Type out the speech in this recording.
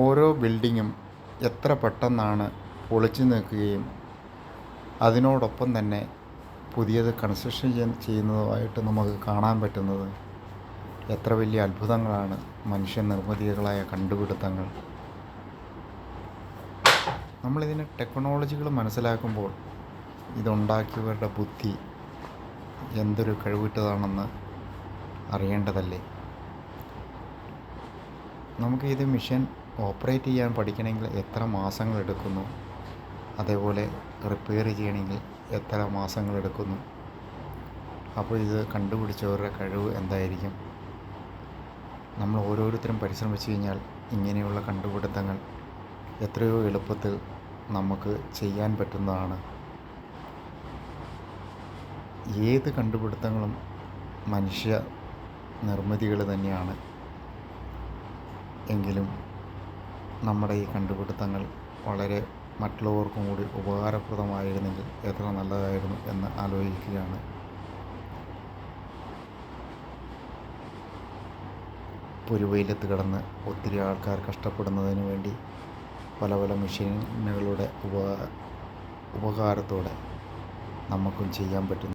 ഓരോ ബിൽഡിങ്ങും എത്ര പെട്ടെന്നാണ് പൊളിച്ചു നീക്കുകയും അതിനോടൊപ്പം തന്നെ പുതിയത് കൺസ്ട്രക്ഷൻ ചെയ്യുന്നതുമായിട്ട് നമുക്ക് കാണാൻ പറ്റുന്നത്. എത്ര വലിയ അത്ഭുതങ്ങളാണ് മനുഷ്യ നിർമ്മിതികളായ കണ്ടുപിടുത്തങ്ങൾ. നമ്മളിതിന് ടെക്നോളജികൾ മനസ്സിലാക്കുമ്പോൾ ഇതുണ്ടാക്കിയവരുടെ ബുദ്ധി എന്തൊരു കഴിവിട്ടതാണെന്ന് അറിയേണ്ടതല്ലേ? നമുക്ക് ഇത് മിഷൻ ഓപ്പറേറ്റ് ചെയ്യാൻ പഠിക്കണമെങ്കിൽ എത്ര മാസങ്ങൾ എടുക്കുന്നു? അതേപോലെ റിപ്പയർ ചെയ്യണമെങ്കിൽ എത്ര മാസങ്ങൾ എടുക്കുന്നു? അപ്പോൾ ഇത് കണ്ടുപിടിച്ചവരുടെ കഴിവ് എന്തായിരിക്കും? നമ്മൾ ഓരോരുത്തരും പരിശ്രമിച്ചു കഴിഞ്ഞാൽ ഇങ്ങനെയുള്ള കണ്ടുപിടുത്തങ്ങൾ എത്രയോ എളുപ്പത്തിൽ നമുക്ക് ചെയ്യാൻ പറ്റുന്നതാണ്. ഏത് കണ്ടുപിടുത്തങ്ങളും മനുഷ്യ നിർമ്മിതികൾ തന്നെയാണ്. എങ്കിലും നമ്മുടെ ഈ കണ്ടുപിടുത്തങ്ങൾ വളരെ മറ്റുള്ളവർക്കും കൂടി ഉപകാരപ്രദമായിരുന്നെങ്കിൽ എത്ര നല്ലതായിരുന്നു എന്ന് ആലോചിക്കുകയാണ്. പൊരുവെയിലത്ത് കിടന്ന് ഒത്തിരി ആൾക്കാർ കഷ്ടപ്പെടുന്നതിന് വേണ്ടി പല പല മെഷീനുകളുടെ ഉപ ഉപകാരത്തോടെ നമുക്കും ചെയ്യാൻ പറ്റുന്നു